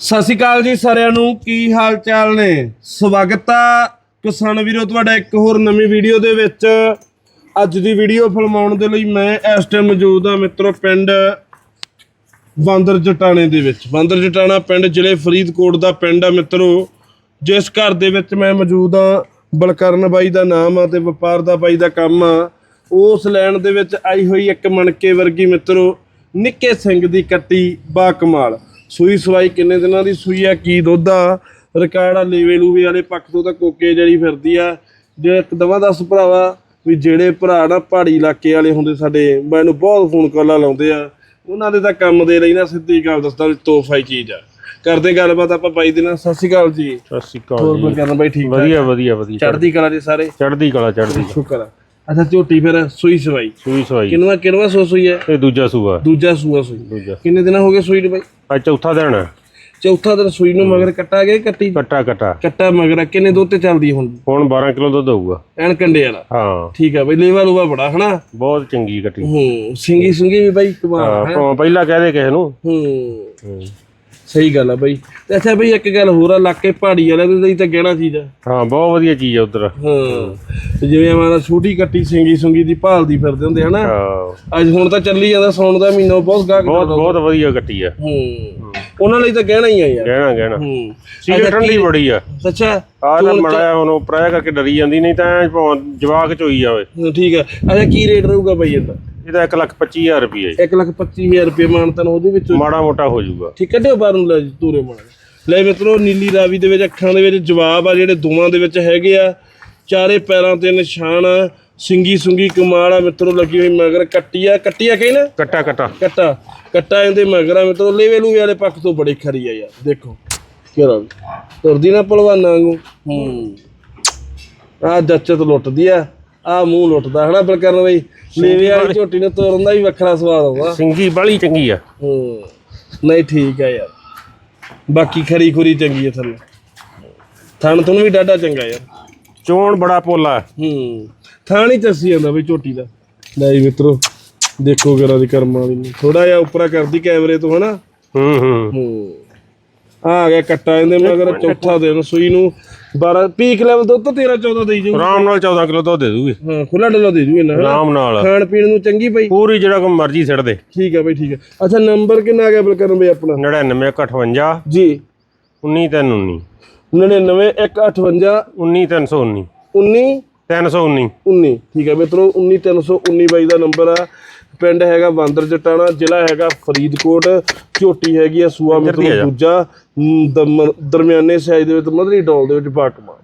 ਸਤਿ ਸ਼੍ਰੀ ਅਕਾਲ ਜੀ ਸਾਰਿਆਂ ਨੂੰ, ਕੀ ਹਾਲ ਚਾਲ ਨੇ? ਸਵਾਗਤ ਆ ਕਿਸਾਨ ਵੀਰੋ, ਤੁਹਾਡਾ ਇੱਕ ਹੋਰ ਨਵੀਂ ਵੀਡੀਓ ਦੇ ਵਿੱਚ। ਅੱਜ ਦੀ ਵੀਡੀਓ ਫਿਲਮਾਉਣ ਦੇ ਲਈ ਮੈਂ ਇਸ ਟਾਈਮ ਮੌਜੂਦ ਆ ਮਿੱਤਰੋ, ਪਿੰਡ ਬਾਂਦਰ ਜਟਾਣੇ ਦੇ ਵਿੱਚ। ਬਾਂਦਰ ਜਟਾਣਾ ਪਿੰਡ, ਜ਼ਿਲ੍ਹੇ ਫਰੀਦਕੋਟ ਦਾ ਪਿੰਡ ਆ ਮਿੱਤਰੋ। ਜਿਸ ਘਰ ਦੇ ਵਿੱਚ ਮੈਂ ਮੌਜੂਦ ਆ, ਬਲਕਰਨ ਬਾਈ ਦਾ ਨਾਮ ਆ ਤੇ ਵਪਾਰ ਦਾ ਬਾਈ ਦਾ ਕੰਮ ਆ। ਉਸ ਲੈਣ ਦੇ ਵਿੱਚ ਆਈ ਹੋਈ ਇੱਕ ਮਣਕੇ ਵਰਗੀ ਮਿੱਤਰੋ, ਨਿੱਕੇ ਸਿੰਘ ਦੀ ਕੱਟੀ ਬਾ ਕਮਾਲ ਸੂਈ ਸਵਾਈ ਕਿੰਨੇ ਦਿਨਾਂ ਦੀ ਸੂਈ ਆ ਕੀ ਦੁੱਧ ਆ? ਰਿਕਾਰਡ ਆ ਲੇਵੇ ਲੂਵੇ ਵਾਲੇ ਪੱਖ ਤੋਂ ਤਾਂ ਕੋਕੇ ਜਿਹੜੀ ਫਿਰਦੀ ਆ। ਜੇ ਇੱਕ ਦਵਾ ਦੱਸ ਭਰਾਵਾ ਵੀ ਜਿਹੜੇ ਭਰਾ ਨਾ ਪਹਾੜੀ ਇਲਾਕੇ ਵਾਲੇ ਹੁੰਦੇ ਸਾਡੇ ਮੈਨੂੰ ਬਹੁਤ ਫੋਨ ਕਾਲਾਂ ਲਾਉਂਦੇ ਆ। ਉਹਨਾਂ ਦੇ ਤਾਂ ਕੰਮ ਦੇ ਲਈ ਨਾ ਸਿੱਧੀ ਗੱਲ ਦੱਸਦਾ ਵੀ ਤੋਹਫਾ ਹੀ ਚੀਜ਼ ਆ। ਕਰਦੇ ਗੱਲਬਾਤ ਆਪਾਂ ਬਾਈ ਦੇ ਨਾਲ। ਸਤਿ ਸ਼੍ਰੀ ਅਕਾਲ ਜੀ। ਸਤਿ ਸ਼੍ਰੀ ਹੋਰ ਅਕਾਲ ਜੀ ਬਲਕਰਨ ਬਾਈ ਠੀਕ ਵਧੀਆ ਵਧੀਆ ਵਧੀਆ। ਚੜ੍ਹਦੀ ਕਲਾ ਦੇ ਸਾਰੇ? ਚੜ੍ਹਦੀ ਕਲਾ ਚੜ੍ਹਦੀ ਸ਼ੁਕਰ ਆ। ਅੱਛਾ ਝੋਟੀ ਫਿਰ ਸੂਈ ਸਵਾਈ। ਸੂਈ ਸਵਾਈ। ਕਿੰਨਵਾ ਕਿੰਨਵਾ ਸੋ ਸੂਈ ਹੈ? ਇਹ ਦੂਜਾ ਸੂਆ। ਦੂਜਾ ਸੂਆ ਸੂਈ। ਦੂਜਾ। ਕਿੰਨੇ ਦਿਨ ਹੋ ਗਏ ਸੂਈ ਨੂੰ ਬਾਈ? ਅੱਜ ਚੌਥਾ ਦਿਨ। ਹੈ ਚੌਥਾ ਦਿਨ ਸੂਈ ਨੂੰ ਮਗਰ ਕੱਟਾ ਗਿਆ ਕੱਟੀ? ਕੱਟਾ ਕੱਟਾ। ਕੱਟਾ ਮਗਰ ਕਿੰਨੇ ਦੁੱਧ ਤੇ ਚੱਲਦੀ ਹੁਣ? ਹੁਣ 12 ਕਿਲੋ ਦੁੱਧ ਹੋਊਗਾ। ਐਨ ਕੰਡੇ ਵਾਲਾ? ਹਾਂ। ਠੀਕ ਆ ਬਈ ਲੇਵਾ ਲੂਵਾ ਬੜਾ ਹਨਾ? ਬਹੁਤ ਚੰਗੀ ਕੱਟੀ। ਹੂੰ ਸਿੰਗੀ ਸੁੰਗੀ ਵੀ ਬਾਈ ਕਮਾਲ ਹਾਂ ਪਹਿਲਾਂ ਕਹਦੇ ਕਿਸੇ ਨੂੰ। ਹੂੰ। ਹੂੰ। ਸਹੀ ਗੱਲ ਆ ਬਾਈ। ਤੇ ਅੱਛਾ ਬਈ ਇੱਕ ਗੱਲ ਹੋਰ ਆ ਇਲਾਕੇ ਪਹਾੜੀ ਵਾਲਿਆਂ ਦੇ ਲਈ ਤਾਂ ਗਹਿਣਾ ਚੀਜ਼ ਆ ਹਾਂ ਬਹੁਤ ਵਧੀਆ ਚੀਜ਼ ਆ ਉਧਰ। ਹਾਂ ਤੇ ਜਿਵੇਂ ਆਵਾਂ ਛੋਟੀ ਕੱਟੀ ਸਿੰਗੀ ਸੁੰਗੀ ਦੀ ਭਾਲਦੀ ਫਿਰਦੇ ਹੁੰਦੇ ਹਨਾ ਹਾਂ। ਅੱਜ ਹੁਣ ਤਾਂ ਚੱਲੀ ਜਾਂਦਾ ਸੌਣ ਦਾ ਮਹੀਨਾ ਬਹੁਤ ਗਾਹਕ ਬਹੁਤ ਬਹੁਤ ਵਧੀਆ ਕੱਟੀ ਆ। ਹੂੰ। ਉਹਨਾਂ ਲਈ ਤਾਂ ਗਹਿਣਾ ਹੀ ਆ ਯਾਰ। ਕਹਿਣਾ ਕਹਿਣਾ ਹੂੰ। ਸੀਲ ਠੰਡੀ ਬੜੀ ਆ। ਅੱਛਾ ਆ ਤਾਂ ਮੜਾ ਹੁਣ ਉਪਰਾ ਕਰਕੇ ਡਰੀ ਜਾਂਦੀ ਨਹੀਂ ਤਾਂ ਐਂ ਭਾਵੇਂ ਜਵਾਕ ਚ ਹੋਈ ਜਾਵੇ। ਹਾਂ, ਠੀਕ ਆ। ਅੱਛਾ ਕੀ ਰੇਟ ਰਹੂਗਾ ਬਾਈ ਇਹਦਾ? ਇਹਦਾ 1 ਲੱਖ 25000 ਰੁਪਏ 1 ਲੱਖ 25000 ਰੁਪਏ ਮਾਨਤਨ ਉਹਦੇ ਵਿੱਚੋਂ ਮਾੜਾ ਮੋਟਾ ਹੋ ਜਾਊਗਾ। ਠੀਕ ਕੱਢਿਓ ਬਾਹਰ ਨੂੰ ਲੈ ਜੀ ਤੂਰੇ ਮਾਰ ਲੈ ਮਿੱਤਰੋ ਨੀਲੀ ਰਾਵੀ ਦੇ ਵਿੱਚ ਅੱਖਾਂ ਦੇ ਵਿੱਚ ਜਵਾਬ ਆ ਜਿਹੜੇ ਦੋਵਾਂ ਦੇ ਵਿੱਚ ਹੈਗੇ ਆ। ਚਾਰੇ ਪੈਰਾਂ ਤੇ ਨਿਸ਼ਾਨ ਆ। ਸਿੰਗੀ ਸੁੰਗੀ ਕਮਾਲ ਆ ਮਿੱਤਰੋ ਲੱਗੀ ਹੋਈ ਮਗਰ ਕੱਟੀ ਆ। ਕੱਟੀ ਆ ਕਹੀ ਨਾ? ਕੱਟਾ ਕੱਟਾ। ਕੱਟਾ। ਕੱਟਾ ਇਹਦੇ ਮਗਰ ਆ ਮਿੱਤਰੋ ਲੇਵੇ ਲੂਵੇ ਵਾਲੇ ਪੱਖ ਤੋਂ ਬੜੀ ਖਰੀ ਆ ਯਾਰ ਦੇਖੋ। ਕਿਹੜਾ ਤੁਰਦੀ ਨਾ ਪਹਿਲਵਾਨਾਂ ਵਾਂਗੂ। ਹੂੰ। ਆ ਜੱਚਤ ਲੁੱਟਦੀ ਆ ਆ ਮੂੰਹ ਲੁੱਟਦਾ ਹਨਾ ਬਲਕਰਨ ਬਈ? ਲੇਵੇ ਵਾਲੀ ਝੋਟੀ ਨੂੰ ਤੋਰਨ ਦਾ ਵੀ ਵੱਖਰਾ ਸਵਾਦ ਆਉਂਦਾ। ਸਿੰਗੀ ਬਾਲੀ ਚੰਗੀ ਆ। ਹੂੰ। ਨਹੀਂ ਠੀਕ ਆ ਯਾਰ। ਬਾਕੀ ਖਰੀ ਖੁਰੀ ਚੰਗੀ ਹੈ ਥੱਲੇ। ਥਣ ਤੁਹਾਨੂੰ ਵੀ ਡਾਡਾ ਚੰਗਾ ਯਾਰ। ਚੋਣ ਬੜਾ ਪੋਲਾ। ਹੈ। ਥਾਣ ਹੀ ਚੱਸੀ ਜਾਂਦਾ ਬਈ ਝੋਟੀ ਦਾ। ਲੈ ਜੀ ਮਿੱਤਰੋ ਦੇਖੋ ਗਰਾ ਦੀ ਕਰਮਾਂ ਦੀ ਥੋੜਾ ਜਿਹਾ ਉੱਪਰਾ ਕਰਦੀ ਕੈਮਰੇ ਤੋਂ ਹਨਾ? ਹੂੰ ਹੂੰ। ਹੂੰ। ਆ ਗਿਆ ਕੱਟਾ ਇਹਦੇ ਮਗਰ ਚੌਥਾ ਦਿਨ ਸੂਈ ਨੂੰ 12 ਪੀਕ ਲੈਵਲ ਤੋਂ ਤਾਂ 13 14 ਦੇਈ ਜਾਊ ਆਰਾਮ ਨਾਲ 14 ਕਿਲੋ ਦੁੱਧ ਦੇ ਦੂਗੀ। ਹਾਂ ਖੁੱਲਾ ਡੁੱਲਾ ਦੇ ਜੂ ਇਹਨਾਂ ਹਨਾ? ਆਰਾਮ ਨਾਲ। ਖਾਣ ਪੀਣ ਨੂੰ ਚੰਗੀ ਬਈ ਪੂਰੀ ਜਿਹੜਾ ਕੋ ਮਰਜ਼ੀ ਛੱਡ ਦੇ। ਠੀਕ ਆ ਬਈ ਠੀਕ ਆ। ਅੱਛਾ ਨੰਬਰ ਕਿੰਨਾ ਆ ਗਿਆ ਬਲਕਰਨ ਬਈ ਆਪਣਾ? 9958 ਜੀ। 19319 99 158 19319 19 319 19 ਠੀਕ ਹੈ ਮਿੱਤਰੋ 19319 ਬਾਈ ਦਾ ਨੰਬਰ ਆ। ਪਿੰਡ ਹੈਗਾ ਬਾਂਦਰ ਜਟਾਣਾ ਜ਼ਿਲ੍ਹਾ ਹੈਗਾ ਫਰੀਦਕੋਟ। ਝੋਟੀ ਹੈਗੀ ਆ ਸੂਆ ਮਿੱਤਰੋ ਦੂਜਾ ਦਮ- ਦਰਮਿਆਨੇ ਸਾਈਜ਼ ਦੇ ਵਿੱਚ ਮਧਰੀ ਡੋਲ ਦੇ ਵਿੱਚ ਬਾਕਮਾ।